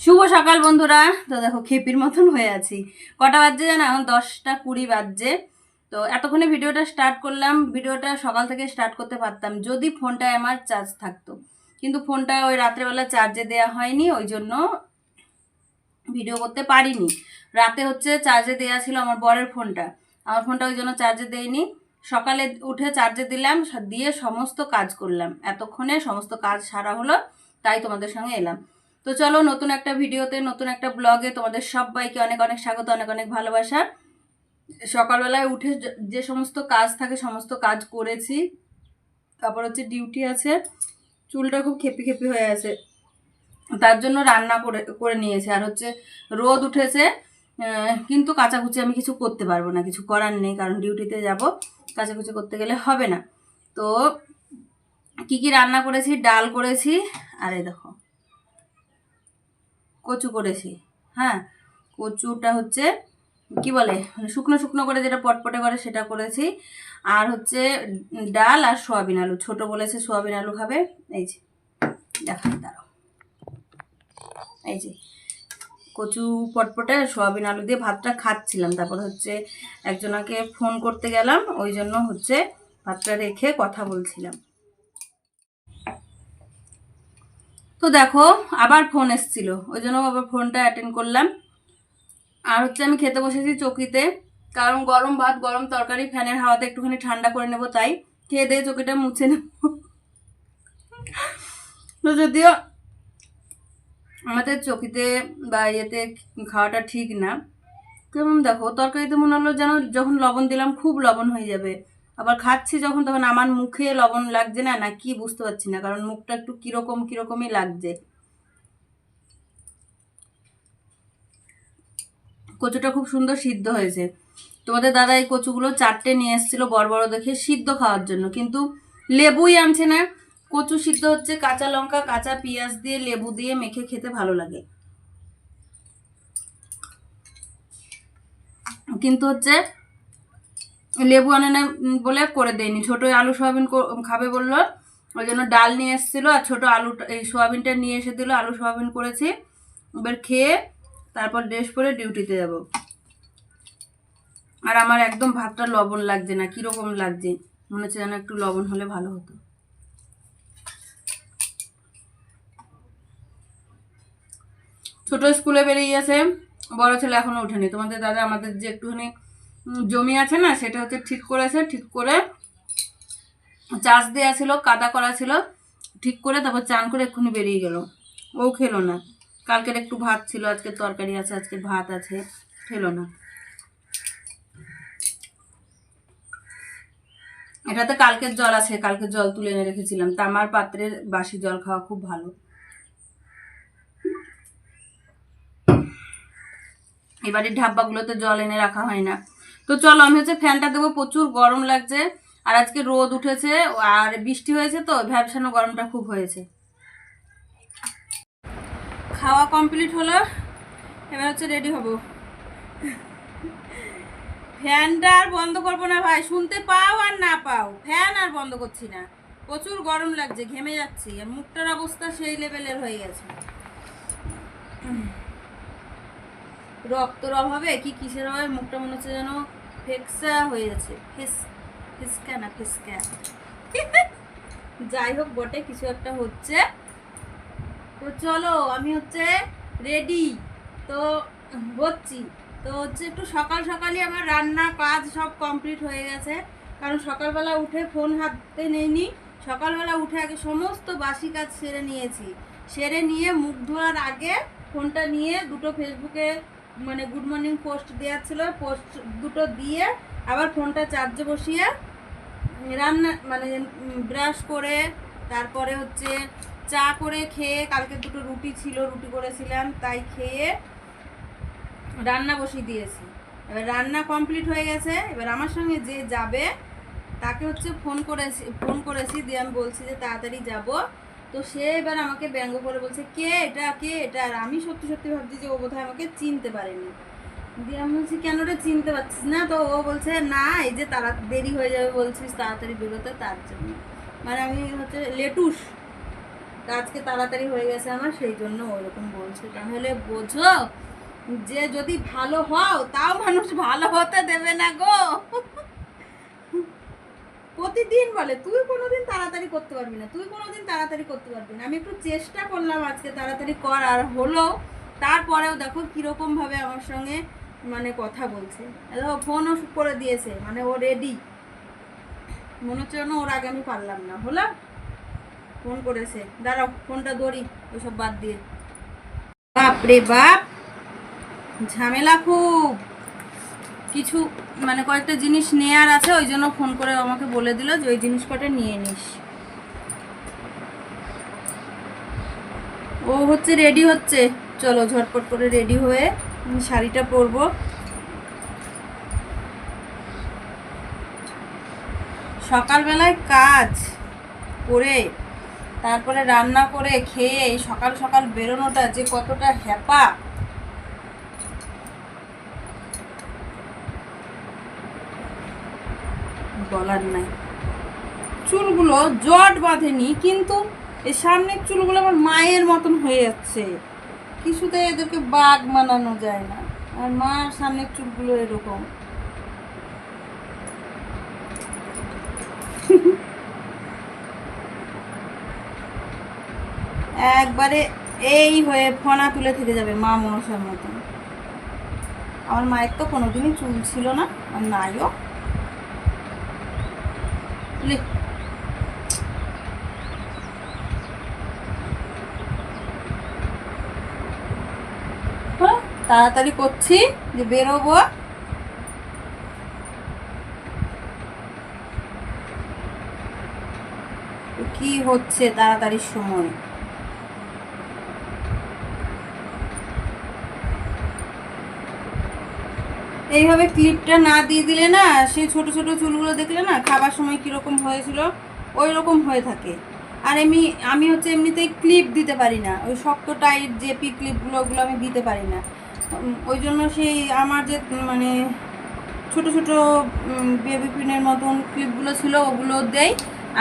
শুভ সকাল বন্ধুরা। তো দেখো, খেপির মতন হয়ে আছি। কটা বাজছে জানো? এখন দশটা কুড়ি বাজছে। তো এতক্ষণে ভিডিওটা স্টার্ট করলাম। ভিডিওটা সকাল থেকে স্টার্ট করতে পারতাম, যদি ফোনটায় আমার চার্জ থাকতো। কিন্তু ফোনটা ওই রাত্রেবেলা চার্জে দেওয়া হয়নি, ওই জন্য ভিডিও করতে পারিনি। রাতে হচ্ছে চার্জে দেওয়া ছিল আমার বরের ফোনটা। আমার ফোনটা ওই জন্য চার্জে দেয়নি। সকালে উঠে চার্জে দিলাম, দিয়ে সমস্ত কাজ করলাম। এতক্ষণে সমস্ত কাজ সারা হলো, তাই তোমাদের সঙ্গে এলাম। তো চলো, নতুন একটা ভিডিওতে, নতুন একটা ব্লগে তোমাদের সবাইকে অনেক অনেক স্বাগত, অনেক অনেক ভালোবাসা। সকালবেলায় উঠে যে- সমস্ত কাজ থাকে, সমস্ত কাজ করেছি। তারপর হচ্ছে ডিউটি আছে। চুলটা খুব খেপি খেপি হয়ে আছে। তার জন্য রান্না করে করে নিয়েছে। আর হচ্ছে রোদ উঠেছে। কিন্তু কাচাকুচি আমি কিছু করতে পারব না, কিছু করার নেই, কারণ ডিউটিতে যাব। কাচাকুচি করতে গেলে হবে না। তো কি কি রান্না করেছি? ডাল করেছি। আর এই দেখো কচু করেছি। হ্যাঁ কচুটা হচ্ছে, কি বলে, শুকনো শুকনো করে যেটা পটপটে করে সেটা করেছি। আর হচ্ছে ডাল আর সোয়াবিন আলু, ছোট বলেছে সোয়াবিন আলু খাবে। এই যে দেখাই দাঁড়াও। এই যে, কচু পটপটে সোয়াবিন আলু দিয়ে ভাতটা খাচ্ছিলাম। তারপর হচ্ছে একজনাকে ফোন করতে গেলাম, ওই জন্য হচ্ছে ভাতটা রেখে কথা বলছিলাম। তো দেখো, আবার ফোন এসছিল। ওই জন্য আবার ফোনটা অ্যাটেন্ড করলাম। আর হচ্ছে আমি খেতে বসেছি চকিতে। কারণ গরম ভাত, গরম তরকারি, ফ্যানের হাওয়াতে একটুখানি ঠান্ডা করে নেব তাই। খেয়ে দিয়ে চকিটা মুছে নেব। তো যদিও আমাদের চকিতে বা ইয়েতে খাওয়াটা ঠিক না। কেমন দেখো, তরকারিতে মনে হলো যেন যখন লবণ দিলাম, খুব লবণ হয়ে যাবে। আবার খাচ্ছি যখন, তখন আমার মুখে লবণ লাগছে না? না, কি বুঝতে পারছি না। কারণ মুখটা একটু কীরকম, কিরকমই লাগছে। কচুটা খুব সুন্দর সিদ্ধ হয়েছে। তোমাদের দাদা এই কচুগুলো চারটে নিয়ে এসেছিল বড় বড় দেখে সিদ্ধ খাওয়ার জন্য। কিন্তু লেবুই আনছে না। কচু সিদ্ধ হচ্ছে কাঁচা লঙ্কা, কাঁচা পেঁয়াজ দিয়ে লেবু দিয়ে মেখে খেতে ভালো লাগে। কিন্তু হচ্ছে লেবু আনে না বলে করে দেয়নি। ছোট আলু সোয়াবিন খাবে বলল। ওই জন্য ডাল নিয়ে এসেছিল আর ছোট আলু এই সোয়াবিনটা নিয়ে এসে দিল। আলু সোয়াবিন করেছি। এবার খেয়ে তারপর ড্রেস পরে ডিউটিতে যাব। আর আমার একদম ভাতটা লবণ লাগছে না, কীরকম লাগছে? মনে হচ্ছে যেন একটু লবণ হলে ভালো হতো। ছোট স্কুলে বেরিয়ে গেছে। বড় ছেলে এখনও ওঠেনি। তোমাদের দাদা আমাদের যে একটুখানি জমি আছে না, সেটা হচ্ছে ঠিক করেছে, ঠিক করে চাষ দেওয়া ছিল, কাদা করা ছিল, ঠিক করে তারপর চান করে এক্ষুনি বেরিয়ে গেল। ও খেলো না। কালকের একটু ভাত ছিল, আজকে তরকারি আছে, আজকে ভাত আছে, খেলো না। এটাতে কালকের জল আছে কালকের জল তুলে এনে রেখেছিলাম। তামার পাত্রের বাসি জল খাওয়া খুব ভালো। এবারে ঢাব্বাগুলোতে জল এনে রাখা হয় না। তো চলো, আমি হচ্ছে ফ্যানটা দেবো, প্রচুর গরম লাগছে। আর আজকে রোদ উঠেছে, আর বৃষ্টি হয়েছে তো, ভ্যাবসানো গরমটা খুব হয়েছে। খাওয়া কমপ্লিট হলো, এবার হচ্ছে রেডি হব। ফ্যানটা আর বন্ধ করব না ভাই, শুনতে পাও আর না পাও, ফ্যান আর বন্ধ করছি না। প্রচুর গরম লাগছে, ঘেমে যাচ্ছি, আর মুখটার অবস্থা সেই লেভেলের হয়ে গেছে। রক্তর অভাবে কি কিসের অভাবে মুখটা মনে হচ্ছে যেন ফেকসা হয়ে যাচ্ছে ফেস, ফেসকা না ফেসকা? যাই হোক বটে, কিছু একটা হচ্ছে। তো চলো, আমি হচ্ছে রেডি তো হচ্ছি। তো হচ্ছে একটু সকাল সকালই আমার রান্না কাজ সব কমপ্লিট হয়ে গেছে। কারণ সকালবেলা উঠে ফোন হাতে নেইনি। সকালবেলা উঠে আগে সমস্ত বাসি কাজ সেরে নিয়েছি। সেরে নিয়ে মুখ ধোয়ার আগে ফোনটা নিয়ে দুটো ফেসবুকে মানে গুড মর্নিং পোস্ট দেওয়ার ছিল পোস্ট দুটো দিয়ে আবার ফোনটা চার্জে বসিয়ে রান্না মানে ব্রাশ করে, তারপরে হচ্ছে চা করে খেয়ে কালকে দুটো রুটি ছিল, রুটি করেছিলাম, তাই খেয়ে রান্না বসিয়ে দিয়েছি। এবার রান্না কমপ্লিট হয়ে গেছে, এবার আমার সঙ্গে যে যাবে, তাকে হচ্ছে ফোন করেছি ফোন করেছি, দিয়ে আমি বলছি যে তাড়াতাড়ি যাব। তো সে এবার আমাকে ব্যঙ্গ করে বলছে, কে এটা? কে এটা? আর আমি সত্যি সত্যি ভাবছি যে ও বোধহয় আমাকে চিনতে পারেনি। দিয়ে আমি বলছি, কেন রে চিনতে পারছিস না? তো ও বলছে, না, এই যে তাড়া দেরি হয়ে যাবে বলছিস, তাড়াতাড়ি বেরোতে তার জন্য। মানে আমি হচ্ছে লেটুস আজকে তাড়াতাড়ি হয়ে গেছে আমার, সেই জন্য ওইরকম বলছে। তাহলে বোঝো যে যদি ভালো হও, তাও মানুষ ভালো হতে দেবে না গো। প্রতিদিন বলে, তুই কোনোদিন তাড়াতাড়ি করতে পারবি না, তুই কোনোদিন তাড়াতাড়ি করতে পারবি না। আমি একটু চেষ্টা করলাম আজকে তাড়াতাড়ি কর আর হলো তারপরেও দেখো কীরকম ভাবে আমার সঙ্গে মানে কথা বলছে। দেখো ফোনও করে দিয়েছে মানে ও রেডি মনে হচ্ছে যেন ওর আগে আমি পারলাম না। হলো ফোন করেছে, দাঁড়াও ফোনটা ধরি, ওসব বাদ দিয়ে। বাপ রে বাপ, ঝামেলা খুব। কিছু মানে কয়েকটা জিনিস নেয়ার আছে, ওই জন্য ফোন করে আমাকে বলে দিল যে ওই জিনিস কটা নিয়ে নিস। ও হচ্ছে রেডি হচ্ছে। চলো ঝটপট করে রেডি হয়ে শাড়িটা পরবো। সকালবেলায় কাজ করে, তারপরে রান্না করে খেয়ে, সকাল সকাল বেরোনোটা যে কতটা হ্যাপা। বলার নাই। চুলগুলো জট বাঁধেনি, কিন্তু এই সামনের চুলগুলো আমার মায়ের মতন হয়ে যাচ্ছে। কিছুতে এদেরকে বাঘ মানানো যায় না, আর মার সামনের চুলগুলো এরকম। একবারে এই হয়ে ফনা তুলে থেকে যাবে মা মনসার মতন। আমার মায়ের তো কোনোদিনই চুল ছিল না, আর নাইও তাড়াতাড়ি করছি যে বেরোবো। কি হচ্ছে তাড়াতাড়ির সময়? এইভাবে ক্লিপটা না দিয়ে দিলে না, সেই ছোট ছোট চুলগুলো দেখলে না খাবার সময় কীরকম হয়েছিল ওই রকম হয়ে থাকে। আর এমনি আমি হচ্ছে এমনিতেই ক্লিপ দিতে পারি না, ওই শক্ত টাইট যে পি ক্লিপগুলো ওগুলো আমি দিতে পারি না। ওই জন্য সেই আমার যে মানে ছোট ছোট বেবি পিনের মতন ক্লিপগুলো ছিল, ওগুলো দেই।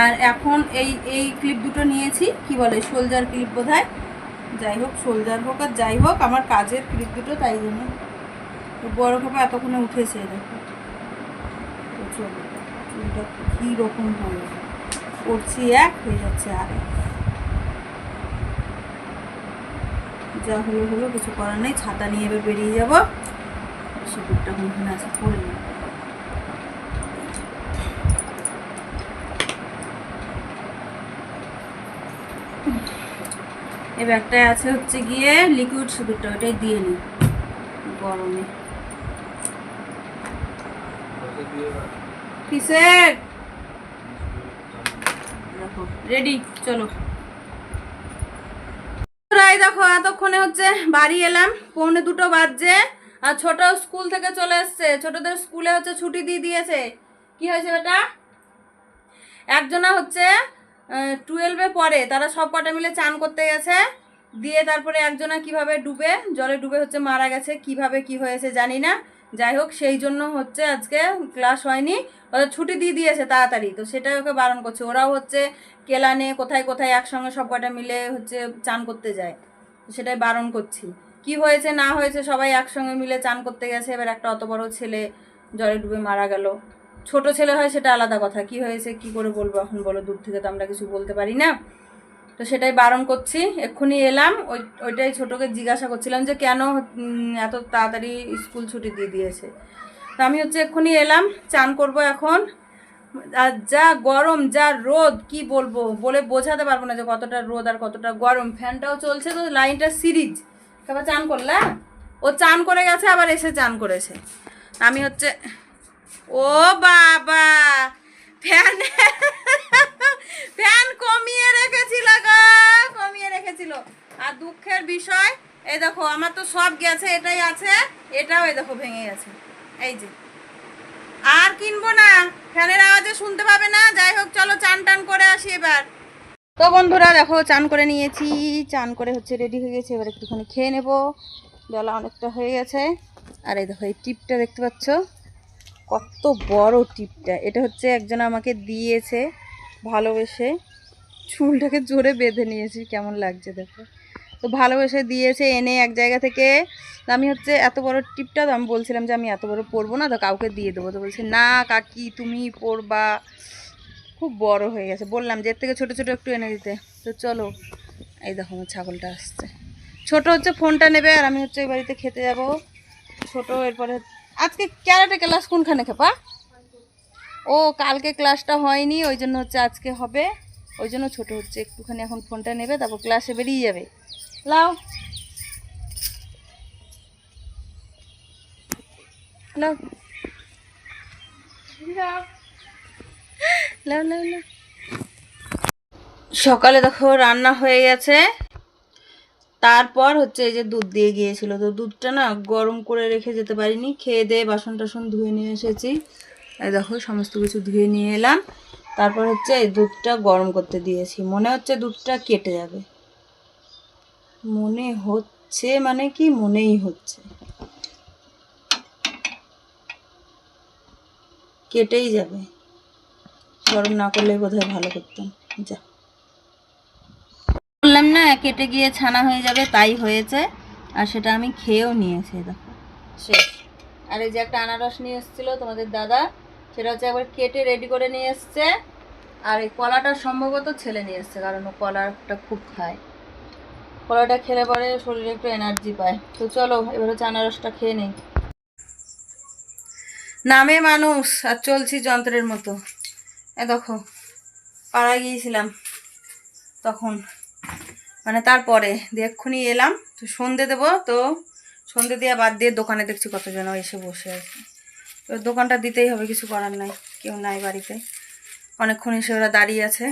আর এখন এই এই ক্লিপ দুটো নিয়েছি, কি বলে সোলজার ক্লিপ বোধহয়? যাই হোক সোলজার হোক আর যাই হোক, আমার কাজের ক্লিপ দুটো, তাই জন্য। তো বড় খাপা এতক্ষণে উঠেছে দেখো। তো চলো, চুলটা কী রকম হয়ে করছি এক, হয়ে যাচ্ছে আর যা হলো হলো, কিছু করার নেই, ছাতা নিয়ে এবার বেরিয়ে যাব। সিঁদুরটা কোনখানে আছে, পরে নেব। এই ব্যাগটায় আছে হচ্ছে গিয়ে লিকুইড সিঁদুরটা ওটাই দিয়ে নিই গরমে। কিসের রেডি চলো। দেখো, এতক্ষণে হচ্ছে বাড়ি এলাম। পৌনে দুটো বাজছে আর ছোট স্কুল থেকে চলে এসছে। ছোটদের স্কুলে হচ্ছে ছুটি দিয়ে দিয়েছে। কি হয়েছে বেটা? একজনা হচ্ছে টুয়েলভে পড়ে। তারা সব কটা মিলে চান করতে গেছে। দিয়ে তারপরে একজনা কীভাবে ডুবে, জলে ডুবে হচ্ছে মারা গেছে, কীভাবে কি হয়েছে জানি না। যাই হোক সেই জন্য হচ্ছে আজকে ক্লাস হয়নি। ওদের ছুটি দিয়ে দিয়েছে তাড়াতাড়ি, তো সেটাই ওকে বারণ করছে। ওরাও হচ্ছে কেলানে কোথায় কোথায় একসঙ্গে সব কটা মিলে হচ্ছে চান করতে যায় সেটাই বারণ করছি। কি হয়েছে, না হয়েছে, সবাই একসঙ্গে মিলে চান করতে গেছে। এবার একটা অত বড় ছেলে জলে ডুবে মারা গেল। ছোট ছেলে হয় সেটা আলাদা কথা। কি হয়েছে, কি করে বলব এখন বলো? দূর থেকে তো আমরা কিছু বলতে পারি না। তো সেটাই বারণ করছি, এক্ষুনি এলাম। ওই, ওইটাই ছোটোকে জিজ্ঞাসা করছিলাম যে কেন এত তাড়াতাড়ি স্কুল ছুটি দিয়ে দিয়েছে। তো আমি হচ্ছে এক্ষুনি এলাম, চান করব এখন। আর যা গরম, যা রোদ, কি বলব? বলে বোঝাতে পারব না যে কতটা রোদ আর কতটা গরম। ফ্যানটাও চলছে, তো লাইনটা সিরিজ। তারপর চান করলা ও চান করে গেছে, আবার এসে চান করেছে। আমি হচ্ছে, ও বাবা! ফ্যান ফ্যান কমিয়ে রেখেছিল গো, কমিয়ে রেখেছিল। আর দুঃখের বিষয়, এই দেখো, আমার তো সব গেছে, এটাই আছে, এটাও এই দেখো ভেঙে গেছে। এই যে। আর কিনবো না, ফ্যানের আওয়াজে শুনতে পাবে না, যাই হোক, চলো চান টান করে আসি এবার। তো বন্ধুরা, দেখো, চান করে নিয়েছি, চান করে হচ্ছে রেডি হয়ে গেছে, এবার একটুখানি খেয়ে নেব। বেলা অনেকটা হয়ে গেছে। আর এই দেখো, এই টিপটা দেখতে পাচ্ছ? কত বড় টিপটা। এটা হচ্ছে একজন আমাকে দিয়েছে ভালোবেসে। চুলটাকে জোরে বেঁধে নিয়েছি, কেমন লাগছে দেখো। তো ভালোবেসে দিয়েছে, এনে এক জায়গা থেকে আমি হচ্ছে এত বড় টিপটা তো আমি বলছিলাম যে আমি এত বড় পরবো না তো কাউকে দিয়ে দেবো। তো বলছে, না কাকি, তুমি পরবা। খুব বড় হয়ে গেছে। বললাম যে, এর থেকে ছোটো ছোটো একটু এনে দিতে। তো চলো, এই দেখো আমার ছাগলটা আসছে। ছোট হচ্ছে, ফোনটা নেবে আর আমি হচ্ছে বাড়িতে খেতে যাব। ছোট, এরপরে আজকে ক্যারাটে ক্লাস কোনখানে খেপা? ও, কালকে ক্লাসটা হয়নি, ওই জন্য হচ্ছে আজকে হবে। ওই জন্য ছোট হচ্ছে, একটুখানি এখন ফোনটা নেবে, তারপর ক্লাসে বেরিয়ে যাবে। লাও। লাও। লাও সকালে দেখো রান্না হয়ে গেছে। তারপর হচ্ছে এই যে দুধ দিয়ে গিয়েছিল। তো দুধটা না গরম করে রেখে যেতে পারিনি। খেয়ে দিয়ে বাসন টাসন ধুয়ে নিয়ে এসেছি। এই দেখো, সমস্ত কিছু ধুয়ে নিয়ে এলাম। তারপর হচ্ছে এই দুধটা গরম করতে দিয়েছি। মনে হচ্ছে দুধটা কেটে যাবে। মনে হচ্ছে মানে কি? মনেই হচ্ছে। কেটেই যাবে। গরম না করলে বোধহয় ভালো করতাম। যা। বললাম না, কেটে গিয়ে ছানা হয়ে যাবে, তাই হয়েছে। আর সেটা আমি খেয়েও নিয়েছি, দেখো। শেষ। আর এই যে একটা আনারস নিয়ে এসেছিল তোমাদের দাদা, সেটা হচ্ছে একবার কেটে রেডি করে নিয়ে এসছে। আর এই কলাটা সম্ভবত ছেলে নিয়ে এসছে, কারণ ও কলাটা খুব খায়। কলাটা খেলে পরে শরীরে একটু এনার্জি পায়। তো চলো, এবার হচ্ছে আনারসটা খেয়ে নেই। নামে মানুষ, আর চলছি যন্ত্রের মতো। এ দেখো, পাড়ায় গিয়েছিলাম তখন। মানে তারপরে এক্ষুনি এলাম, তো সন্ধে দেবো, তো সন্ধে দিয়ে বাদ দিয়ে দোকানে দেখছি কতজন এসে বসে আছে। তো দোকানটা দিতেই হবে, কিছু করার নাই, কেউ নাই বাড়িতে। অনেকক্ষণ এসে ওরা দাঁড়িয়ে আছে।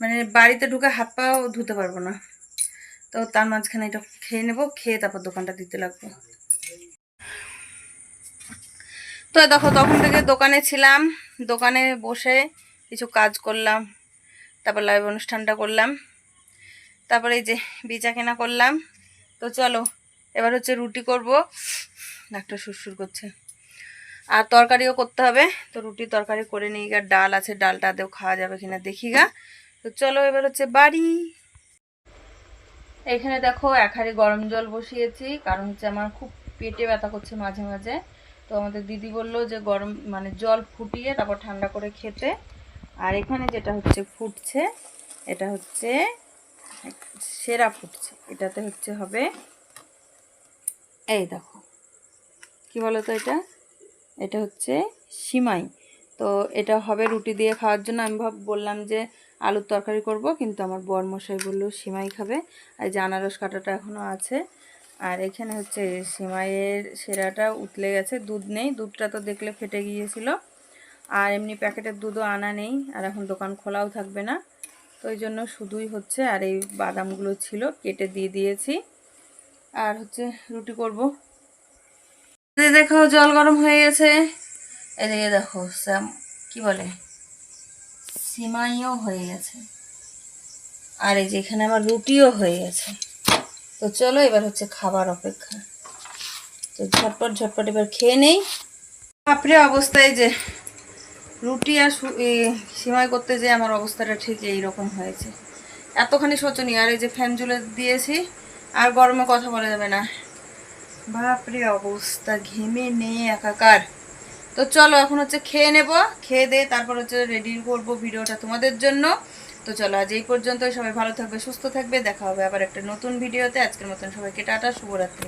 মানে বাড়িতে ঢুকে হাত পাও ধুতে পারব না। তো তার মাঝখানে এটা খেয়ে নেব, খেয়ে তারপর দোকানটা দিতে লাগবে। তো দেখো, তখন থেকে দোকানে ছিলাম, দোকানে বসে কিছু কাজ করলাম, তারপর লাইভ অনুষ্ঠানটা করলাম। তারপরে এই যে বিচা কেনা করলাম। তো চলো, এবার হচ্ছে রুটি করব। ডাক্তার সুরসুর করছে। আর তরকারিও করতে হবে। তো রুটি তরকারি করে নিই গা, ডাল আছে, ডালটা দেও খাওয়া যাবে কিনা দেখি গা। তো চলো এবার হচ্ছে বাড়ি। এখানে দেখো এক হাঁড়ি গরম জল বসিয়েছি, কারণ হচ্ছে আমার খুব পেটে ব্যথা করছে মাঝে মাঝে। তো আমাদের দিদি বলল যে গরম মানে জল ফুটিয়ে তারপর ঠান্ডা করে খেতে। আর এখানে যেটা হচ্ছে, ফুটছে, এটা হচ্ছে সেরা ফুটছে। এটাতে হচ্ছে হবে, এই দেখো। কি বলো তো এটা? এটা হচ্ছে সিমাই। তো এটা হবে রুটি দিয়ে খাওয়ার জন্য। আমি ভাব বললাম যে আলুর তরকারি করব, কিন্তু আমার বর মশাই বলল সিমাই খাবে। আর যে আনারস কাটাটা এখনও আছে। আর এখানে হচ্ছে সিমাইয়ের সেরাটা উতলে গেছে। দুধ নেই। দুধটা তো দেখলে ফেটে গিয়েছিল। আর এমনি প্যাকেটের দুধও আনা নেই। আর এখন দোকান খোলাও থাকবে না। তো ওই জন্য শুধুই হচ্ছে আর এই বাদামগুলো ছিল, কেটে দিয়ে দিয়েছি। আর হচ্ছে রুটি করব। দেখো, জল গরম হয়ে গেছে। এদিকে দেখো কি বলে? সিমাইও হয়ে গেছে। আর এই যে এখানে আমার রুটিও হয়ে গেছে। তো চলো এবার হচ্ছে খাবার অপেক্ষা। তো ঝটপট ঝটপট এবার খেয়ে নেই। বাপরে অবস্থায় যে। রুটি আর সিমাই করতে যে আমার অবস্থাটা ঠিক এই রকম হয়েছে। এতখানি শোচনীয়। আর এই যে ফ্যান জুলে দিয়েছি, আর গরমে কথা বলা যাবে না। বাপরে, অবস্থা ঘেমে নেই একাকার। তো চলো, এখন হচ্ছে খেয়ে নেব, খেয়ে দিয়ে তারপর হচ্ছে রেডি করব ভিডিওটা তোমাদের জন্য। তো চলো, আজ এই পর্যন্ত সবাই ভালো থাকবে, সুস্থ থাকবে। দেখা হবে আবার একটা নতুন ভিডিওতে। আজকের মতন সবাইকে টাটা, শুভরাত্রি।